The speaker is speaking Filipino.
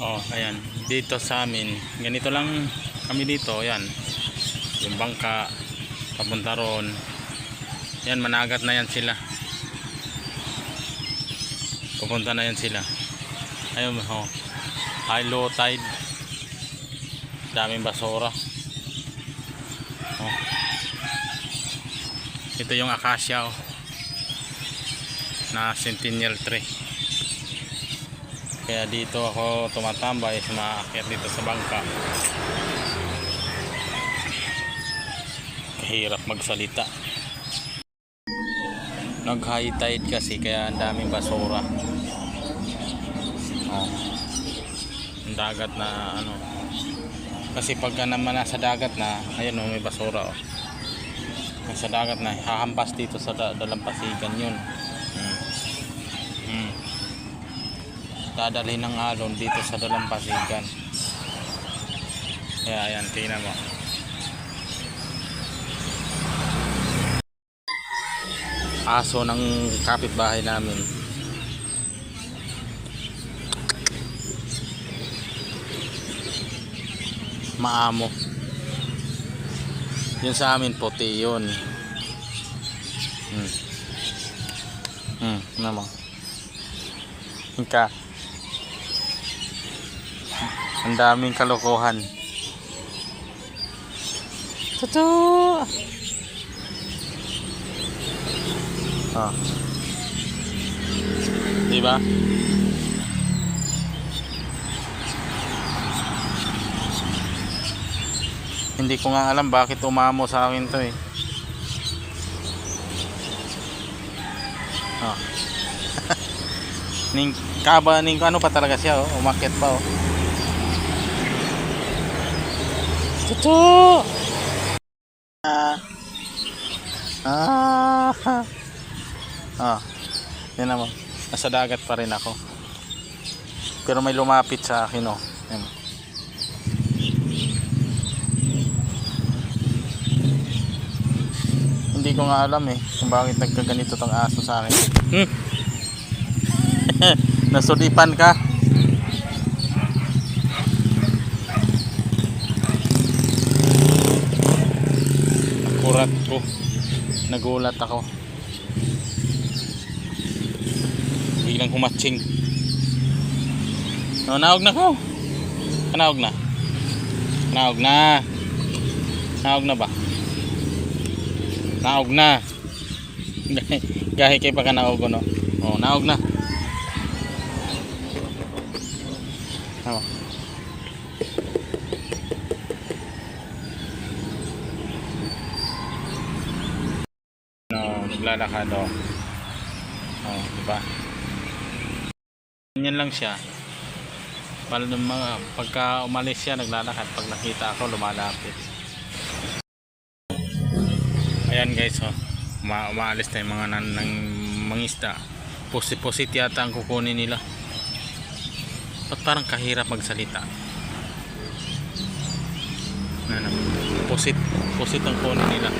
Oh, ayan. Dito sa amin, ganito lang kami dito, ayan. Yung bangka, papunta roon. Yan, managat na yan sila. Pupunta na yan sila. Ayun, oh. High low tide. Daming basura. Oh. Ito yung acacia, oh. Na centennial tree. Kaya dito ako tumatambay sa maakyat dito sa bangka. Kahirap magsalita. Nag high tide kasi kaya ang daming basura. Oh. Ang dagat na ano. Kasi pagka naman nasa dagat na, ayun oh, may basura oh. Nasa dagat na, hahampas dito sa da- dalampasigan yun. Hmm. Hmm dadalhin ng alon dito sa dalampasigan kaya ayan tingnan mo. Aso ng kapitbahay namin. Maamo. Yun sa amin puti yun. Hmm. Hmm naman ka ang daming kalokohan Totoo. Ah. Di ba? Hindi ko nga alam bakit umamo sa akin to eh. Ah. ning kaba ning ano pa talaga siya oh, umakyat pa oh. Totoo. Ah. Ah. Ah. Yan naman. Nasa dagat pa rin ako. Pero may lumapit sa akin oh. Yan. Hindi ko nga alam eh kung bakit nagkaganito tong aso sa akin. Hmm. Nasulipan ka. Kurat ko. Nagulat ako. Biglang humatsing. No, naog na ko. Kanaog na. Naog na. Naog na ba? Naog na. Gahi kay pa ka naog no. Oh, naog na. Tama. No, naglalakad oh. Di ba? Ganyan lang siya. Pal mga pagka umalis siya naglalakad, pag nakita ako lumalapit. Ayan guys, oh. Uma umaalis na yung mga nan ng mangisda. Pusit-pusit yata ang kukunin nila. Ba't parang kahirap magsalita? Ano? Pusit, pusit ang kunin nila.